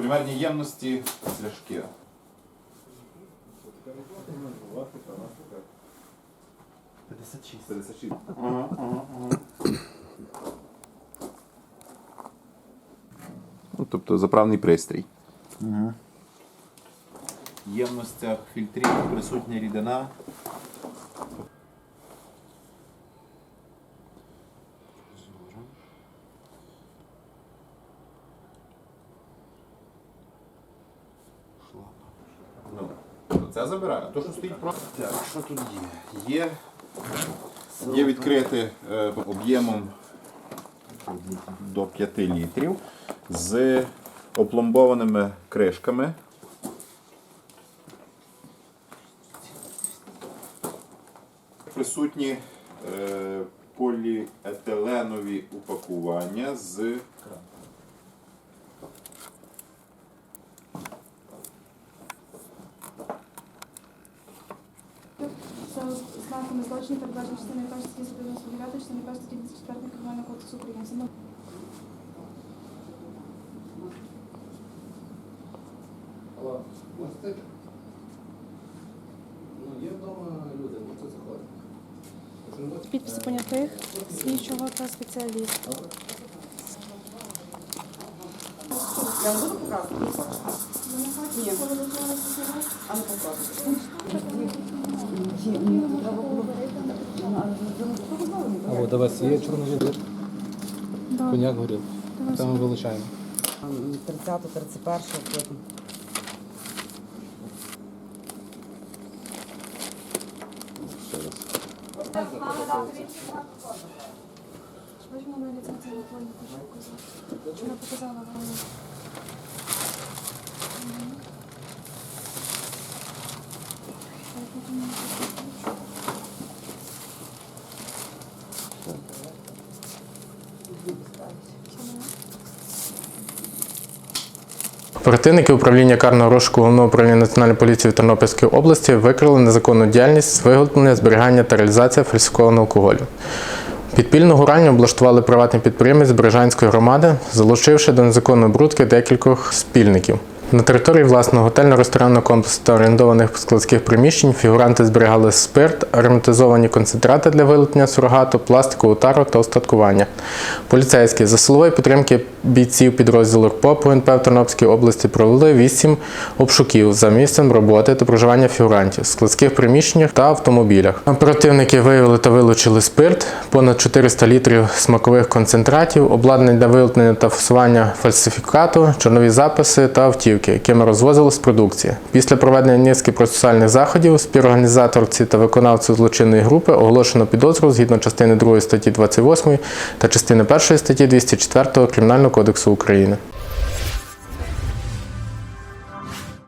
Полімерні ємності, пляшки. Ага, ага, ага. Ну, тобто заправний пристрій. В ємностях фільтрів присутня рідина. Ну, це забираю. То, що стоїть просто. Так, що тут є? Є, є відкрите е, об'ємом до 5 літрів з опломбованими кришками. Присутні е, поліетиленові упакування з За знаками злочинів, передбачені частиною першої статті 199, частиною першої статті 24 Кримінального кодексу України. Алло, можете? Ну, є вдома люди, заходити. Підписи понятих, слідчого та спеціаліста. Я буду показувати? Ні. А ну А от у вас є чорний? Коняк горів. Там ми вилучаємо. 30 31 потім. Возьму на ліцензію на пошуку. Вона показала вам. Оперативники управління карного розшуку головного управління Національної поліції в Тернопільській області викрили незаконну діяльність з виготовлення, зберігання та реалізації фальсифікованого алкоголю. Підпільну гуральню облаштували приватний підприємець Бережанської громади, залучивши до незаконної брудки декількох спільників. На території власного готельно-ресторанного комплексу та орендованих складських приміщень фігуранти зберігали спирт, ароматизовані концентрати для вилучення сурогату, пластикову тару та остаткування. Поліцейські за силової підтримки бійців підрозділу РПО по НП в Тернопільській області провели вісім обшуків за місцем роботи та проживання фігурантів, складських приміщеннях та автомобілях. Оперативники виявили та вилучили спирт, понад 400 літрів смакових концентратів, обладнання для вилучення та фасування фальсифікату, чорнові записи та автівки, якими розвозилась продукція. Після проведення низки процесуальних заходів співорганізаторці та виконавцю злочинної групи оголошено підозру згідно частини 2 статті 28 та частини 1 статті 204 Кримінального кодексу України.